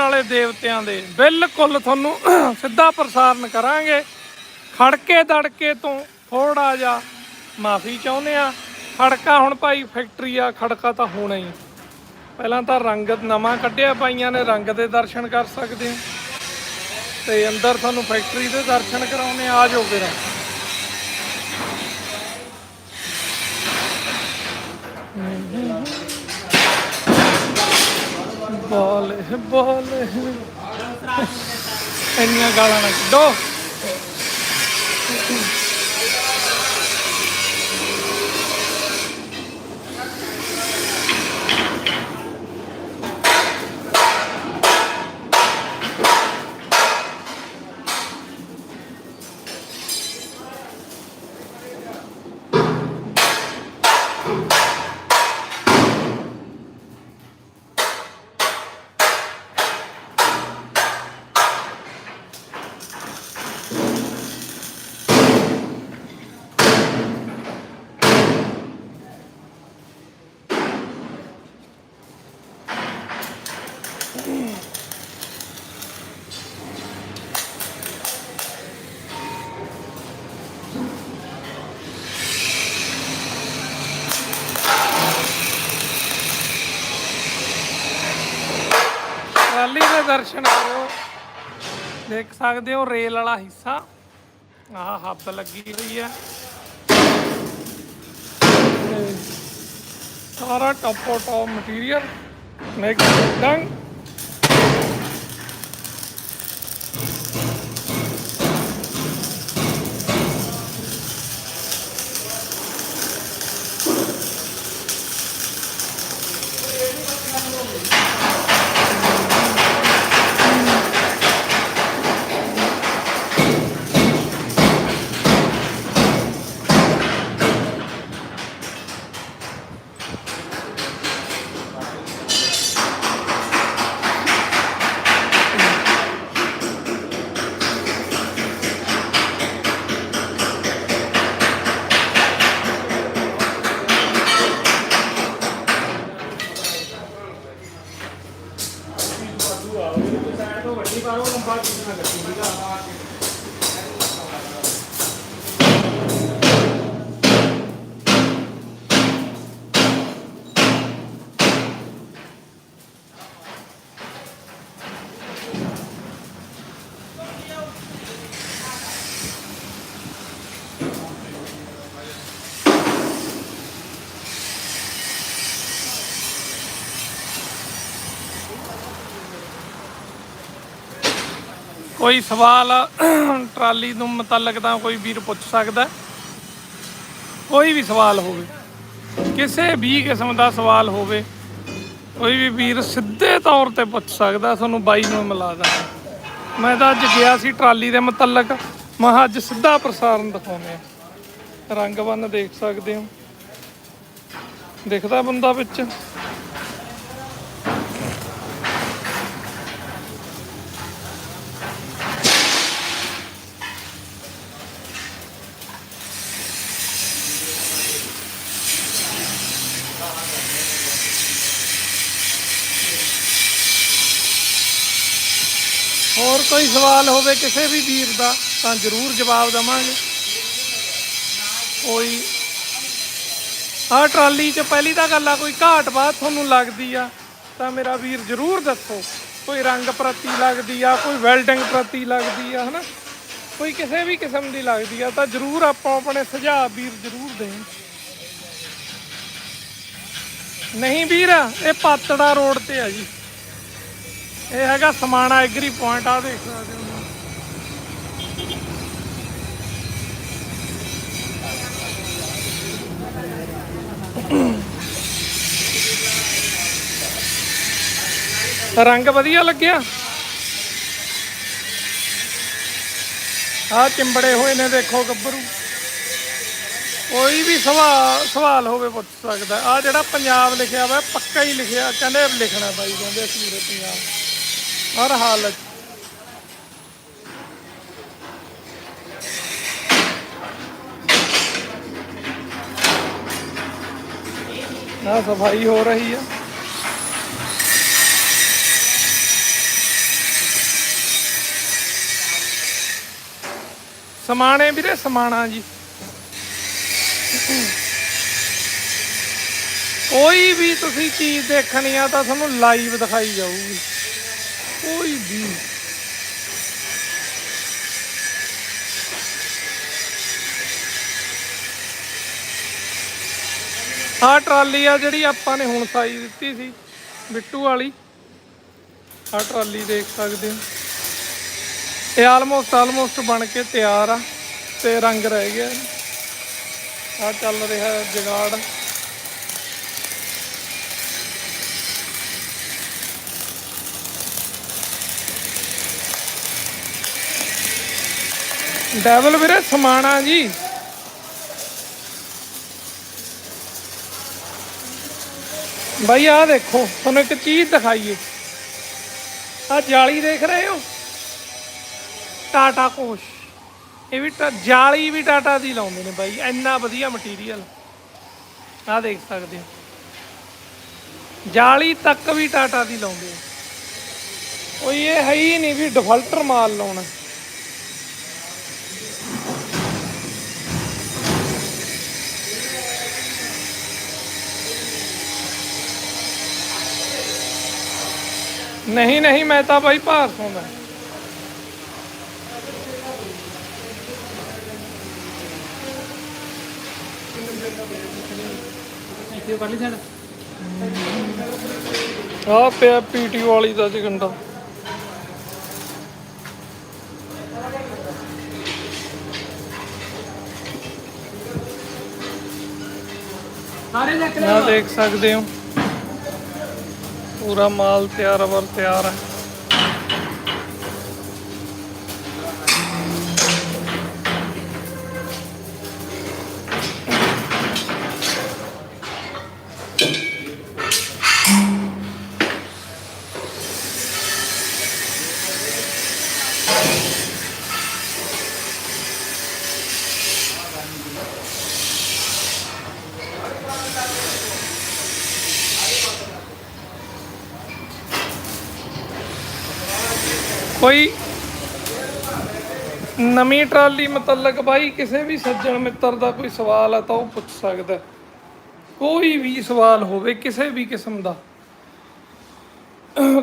Comment ਵਾਲੇ ਦੇਵਤਿਆਂ ਦੇ। ਬਿਲਕੁਲ ਤੁਹਾਨੂੰ ਸਿੱਧਾ ਪ੍ਰਸਾਰਣ ਕਰਾਂਗੇ। ਖੜਕੇ ਦੜਕੇ ਤੋਂ ਥੋੜਾ ਜਿਹਾ ਮਾਫੀ ਚਾਹੁੰਦੇ ਆ ਖੜਕਾ ਹੁਣ ਭਾਈ ਫੈਕਟਰੀ ਆ, ਖੜਕਾ ਤਾਂ ਹੋਣਾ ਹੀ। ਪਹਿਲਾਂ ਤਾਂ ਰੰਗ ਨਵਾਂ ਕੱਢਿਆ ਪਾਈਆਂ ਨੇ ਰੰਗ ਦੇ ਦਰਸ਼ਨ ਕਰ ਸਕਦੇ ਹੋ। ਤੇ ਅੰਦਰ ਤੁਹਾਨੂੰ ਫੈਕਟਰੀ ਦੇ ਦਰਸ਼ਨ ਕਰਾਉਣੇ ਆ ਜਾਓ ਫਿਰ। ਬੋਲ ਬੋਲ। ਇੰਨੀਆਂ ਗਾਲਾਂ ਨਾ ਕੱਢੋ। ਦਰਸ਼ਨ ਕਰੋ। ਦੇਖ ਸਕਦੇ ਹੋ ਰੇਲ ਵਾਲਾ ਹਿੱਸਾ। ਆਹ ਹੱਬ ਲੱਗੀ ਹੋਈ ਹੈ। ਸਾਰਾ ਟੋਪੋ ਟੋਪ ਮਟੀਰੀਅਲ ਨੈਕਸਟ ਡੰਗ ਕੋਈ ਸਵਾਲ ਟਰਾਲੀ ਨੂੰ ਮੁਤਲਕ ਤਾਂ ਕੋਈ ਵੀਰ ਪੁੱਛ ਸਕਦਾ। ਕੋਈ ਵੀ ਸਵਾਲ ਹੋਵੇ, ਕਿਸੇ ਵੀ ਕਿਸਮ ਦਾ ਸਵਾਲ ਹੋਵੇ, ਕੋਈ ਵੀ ਵੀਰ ਸਿੱਧੇ ਤੌਰ ਤੇ ਪੁੱਛ ਸਕਦਾ, ਤੁਹਾਨੂੰ ਬਾਈ ਨੂੰ ਮਿਲਾ ਦਾਂ ਮੈਂ ਤਾਂ ਅੱਜ ਗਿਆ ਸੀ ਟਰਾਲੀ ਦੇ ਮੁਤਲਕ, ਮੈਂ ਅੱਜ ਸਿੱਧਾ ਪ੍ਰਸਾਰਣ ਦਿਖਾਉਂਦੇ ਆ ਰੰਗ ਬੰਨ ਦੇਖ ਸਕਦੇ ਹੋ। ਦਿਖਦਾ ਬੰਦਾ ਵਿੱਚ। ਹੋਰ ਕੋਈ ਸਵਾਲ ਹੋਵੇ ਕਿਸੇ ਵੀ ਵੀਰ ਦਾ, ਤਾਂ ਜ਼ਰੂਰ ਜਵਾਬ ਦਵਾਂਗੇ। ਕੋਈ ਆਹ ਟਰਾਲੀ 'ਚ ਪਹਿਲੀ ਤਾਂ ਗੱਲ ਆ, ਕੋਈ ਘਾਟ ਬਾਤ ਤੁਹਾਨੂੰ ਲੱਗਦੀ ਆ, ਤਾਂ ਮੇਰਾ ਵੀਰ ਜ਼ਰੂਰ ਦੱਸੋ। ਕੋਈ ਰੰਗ ਪ੍ਰਤੀ ਲੱਗਦੀ ਆ, ਕੋਈ ਵੈਲਡਿੰਗ ਪ੍ਰਤੀ ਲੱਗਦੀ ਆ, ਹਨਾ? ਕੋਈ ਕਿਸੇ ਵੀ ਕਿਸਮ ਦੀ ਲੱਗਦੀ ਆ, ਤਾਂ ਜ਼ਰੂਰ ਆਪਾਂ ਆਪਣੇ ਸੁਝਾਅ ਵੀਰ ਜ਼ਰੂਰ ਦੇਣ। ਨਹੀਂ ਵੀਰ, ਇਹ ਪਾਤੜਾ ਰੋਡ ਤੇ ਆ ਜੀ। ਇਹ ਹੈਗਾ ਸਮਾਣਾ ਐਗਰੀ ਪੁਆਇੰਟ ਆ ਦੇਖ ਸਕਦੇ ਹੋ ਰੰਗ ਵਧੀਆ ਲੱਗਿਆ। ਆ ਚਿੰਬੜੇ ਹੋਏ ਨੇ ਦੇਖੋ ਗੱਭਰੂ। ਕੋਈ ਵੀ ਸਵਾਲ ਸਵਾਲ ਹੋਵੇ ਪੁੱਛ ਸਕਦਾ। ਆ ਜਿਹੜਾ ਪੰਜਾਬ ਲਿਖਿਆ ਹੋਇਆ ਪੱਕਾ ਹੀ ਲਿਖਿਆ। ਕਹਿੰਦੇ ਲਿਖਣਾ ਬਾਈ, ਕਹਿੰਦੇ ਅਸੀਂ ਪੂਰੇ ਪੰਜਾਬ ਹਰ ਹਾਲਤ ਨਾ ਸਫ਼ਾਈ ਹੋ ਰਹੀ ਹੈ ਸਮਾਣੇ ਵੀਰੇ, ਸਮਾਣਾ ਜੀ। ਕੋਈ ਵੀ ਤੁਸੀਂ ਚੀਜ਼ ਦੇਖਣੀ ਆ ਤਾਂ ਤੁਹਾਨੂੰ ਲਾਈਵ ਦਿਖਾਈ ਜਾਊਗੀ। ਕੋਈ ਵੀ ਆਹ ਟਰਾਲੀ ਆ ਜਿਹੜੀ ਆਪਾਂ ਨੇ ਹੁਣ ਸਾਈ ਦਿੱਤੀ ਸੀ, ਬਿੱਟੂ ਵਾਲੀ। ਆਹ ਟਰਾਲੀ ਦੇਖ ਸਕਦੇ ਹੋ। ਇਹ ਆਲਮੋਸਟ ਆਲਮੋਸਟ ਬਣ ਕੇ ਤਿਆਰ ਆ ਤੇ ਰੰਗ ਰਹਿ ਗਿਆ। ਆ ਚੱਲ ਰਿਹਾ ਜਗਾੜ। ਡੈਵਲ ਵੀਰੇ ਸਮਾਣਾ ਜੀ। ਭਾਈ ਆਹ ਦੇਖੋ, ਤੁਹਾਨੂੰ ਇੱਕ ਚੀਜ਼ ਦਿਖਾਈਏ। ਆ ਜਾਲੀ ਦੇਖ ਰਹੇ ਹੋ? ਟਾਟਾ ਕੋਸ਼। ਇਹ ਵੀ ਜਾਲੀ ਵੀ ਟਾਟਾ ਦੀ ਲਾਉਂਦੇ ਨੇ ਬਾਈ, ਇੰਨਾ ਵਧੀਆ ਮਟੀਰੀਅਲ ਆਹ ਦੇਖ ਸਕਦੇ ਹੋ। ਜਾਲੀ ਤੱਕ ਵੀ ਟਾਟਾ ਦੀ ਲਾਉਂਦੇ ਆ ਉਹ ਇਹ ਹੈ ਹੀ ਨਹੀਂ ਵੀ ਡਿਫਾਲਟਰ ਮਾਲ ਲਾਉਣਾ। ਨਹੀਂ ਨਹੀਂ ਮੈਂ ਤਾਂ ਬਾਈ ਭਾਰ ਸੌਂਦਾ ਇੱਥੇ ਆ ਪਿਆ ਪੀਟੀ ਵਾਲੀ ਦਾ ਚਿਕੰਡਾ ਸਾਰੇ ਦੇਖ ਸਕਦੇ ਹੋ। ਪੂਰਾ ਮਾਲ ਤਿਆਰ ਵਰ ਤਿਆਰ ਹੈ। ਕੋਈ ਨਵੀਂ ਟਰਾਲੀ ਮੁਤਲਕ ਬਾਈ ਕਿਸੇ ਵੀ ਸੱਜਣ ਮਿੱਤਰ ਦਾ ਕੋਈ ਸਵਾਲ ਹੈ ਤਾਂ ਉਹ ਪੁੱਛ ਸਕਦਾ ਕੋਈ ਵੀ ਸਵਾਲ ਹੋਵੇ, ਕਿਸੇ ਵੀ ਕਿਸਮ ਦਾ।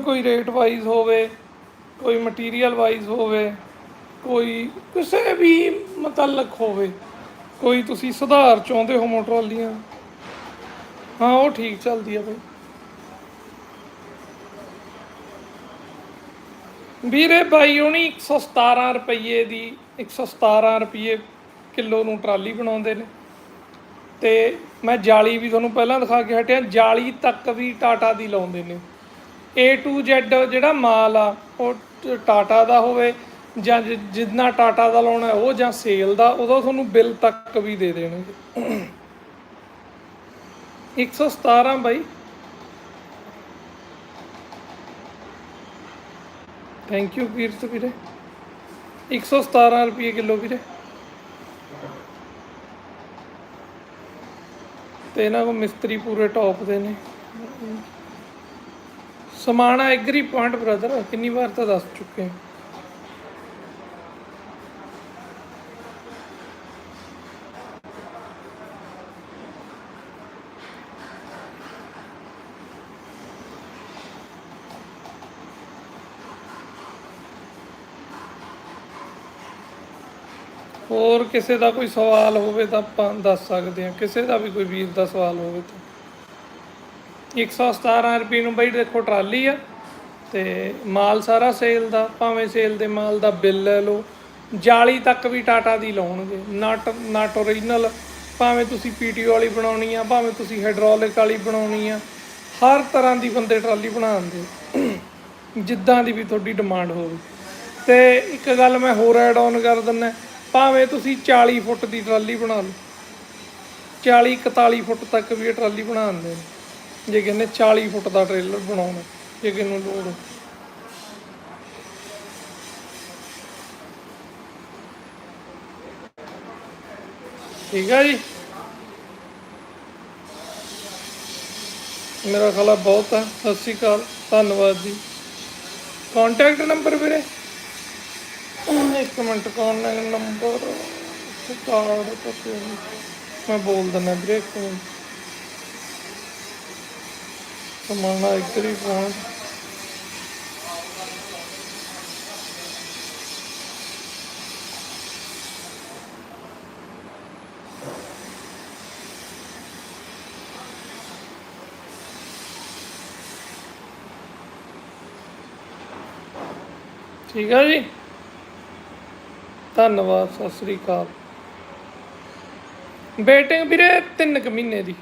ਕੋਈ ਰੇਟ ਵਾਈਜ਼ ਹੋਵੇ, ਕੋਈ ਮਟੀਰੀਅਲ ਵਾਈਜ਼ ਹੋਵੇ, ਕੋਈ ਕਿਸੇ ਵੀ ਮੁਤਲਕ ਹੋਵੇ, ਕੋਈ ਤੁਸੀਂ ਸੁਧਾਰ ਚਾਹੁੰਦੇ ਹੋ ਟਰਾਲੀਆਂ ਹਾਂ, ਉਹ ਠੀਕ ਚੱਲਦੀ ਆ ਬਾਈ। ਵੀਰੇ ਬਾਈ, ਉਹਨੀ 117 ਰੁਪਏ ਦੀ 117 ਰੁਪਏ ਕਿਲੋ ਨੂੰ ਟਰਾਲੀ ਬਣਾਉਂਦੇ ਨੇ। ਤੇ ਮੈਂ ਜਾਲੀ ਵੀ ਤੁਹਾਨੂੰ ਪਹਿਲਾਂ ਦਿਖਾ ਕੇ ਹਟਿਆ, ਜਾਲੀ ਤੱਕ ਵੀ ਟਾਟਾ ਦੀ ਲਾਉਂਦੇ ਨੇ। A to Z ਜਿਹੜਾ ਮਾਲ ਆ, ਉਹ ਟਾਟਾ ਦਾ ਹੋਵੇ ਜਾਂ ਜਿੰਨਾ ਟਾਟਾ ਦਾ ਲਾਉਣਾ ਉਹ ਜਾਂ ਸੇਲ ਦਾ, ਉਹਦਾ ਤੁਹਾਨੂੰ ਬਿੱਲ ਤੱਕ ਵੀ ਦੇ ਦੇਣਗੇ। 117 ਬਾਈ ਥੈਂਕ ਯੂ ਵੀਰ। ਤੇ ਵੀਰੇ 117 ਰੁਪਏ ਕਿਲੋ ਵੀਰੇ। ਤੇ ਇਹਨਾਂ ਕੋ ਮਿਸਤਰੀ ਪੂਰੇ ਟੌਪ ਦੇ ਨੇ। ਸਮਾਣਾ ਐਗਰੀ ਪੁਆਇੰਟ ਬ੍ਰਦਰ ਕਿੰਨੀ ਵਾਰ ਤਾਂ ਦੱਸ ਚੁੱਕੇ ਹਾਂ। ਹੋਰ ਕਿਸੇ ਦਾ ਕੋਈ ਸਵਾਲ ਹੋਵੇ ਤਾਂ ਆਪਾਂ ਦੱਸ ਸਕਦੇ ਹਾਂ। ਕਿਸੇ ਦਾ ਵੀ ਕੋਈ ਵੀਰ ਦਾ ਸਵਾਲ ਹੋਵੇ ਤਾਂ। 117 ਰੁਪਏ ਨੂੰ ਬਈ ਦੇਖੋ ਟਰਾਲੀ ਆ ਤੇ ਮਾਲ ਸਾਰਾ ਸੇਲ ਦਾ, ਭਾਵੇਂ ਸੇਲ ਦੇ ਮਾਲ ਦਾ ਬਿੱਲ ਲੈ ਲਓ, ਜਾਲੀ ਤੱਕ ਵੀ ਟਾਟਾ ਦੀ ਲਾਉਣਗੇ। ਨਟ ਨਟ ਓਰੀਜਨਲ ਭਾਵੇਂ ਤੁਸੀਂ ਪੀਟੀਓ ਵਾਲੀ ਬਣਾਉਣੀ ਆ, ਭਾਵੇਂ ਤੁਸੀਂ ਹਾਈਡ੍ਰੋਲਿਕ ਵਾਲੀ ਬਣਾਉਣੀ ਆ, ਹਰ ਤਰ੍ਹਾਂ ਦੀ ਬੰਦੇ ਟਰਾਲੀ ਬਣਾਉਂਦੇ ਜਿੱਦਾਂ ਦੀ ਵੀ ਤੁਹਾਡੀ ਡਿਮਾਂਡ ਹੋਵੇ। ਤੇ ਇੱਕ ਗੱਲ ਮੈਂ ਹੋਰ ਐਡ ਆਨ ਕਰ ਦਿੰਦਾ। ਭਾਵੇਂ ਤੁਸੀਂ 40 ਫੁੱਟ ਦੀ ਟਰਾਲੀ ਬਣਾ ਲਓ 40 41 ਫੁੱਟ ਤੱਕ ਵੀ ਇਹ ਟਰਾਲੀ ਬਣਾ ਦਿੰਦੇ ਨੇ। ਜੇ ਕਹਿੰਦੇ 40 ਫੁੱਟ ਦਾ ਟ੍ਰੇਲਰ ਬਣਾਉਣਾ, ਜੇ ਕਿਸੇ ਨੂੰ ਲੋੜ ਠੀਕ ਆ ਜੀ? ਮੇਰਾ ਖਲਾ ਬਹੁਤ ਹੈ ਸਤਿ ਸ਼੍ਰੀ ਅਕਾਲ। ਧੰਨਵਾਦ ਜੀ। ਕੰਟੈਕਟ ਨੰਬਰ ਵੀਰੇ? Comment minute contact number card ਪਤੇ ਮੈਂ ਬੋਲ ਦਿੰਦਾ ਵੀਰੇ ਇੱਕ ਸਮਾਣਾ ਇੱਧਰ ਹੀ ਫੋਨ ਠੀਕ ਆ ਜੀ? ਧੰਨਵਾਦ ਸਤਿ ਸ੍ਰੀ ਅਕਾਲ। ਵੇਟਿੰਗ ਵੀਰੇ 3 ਕੁ ਮਹੀਨੇ ਦੀ।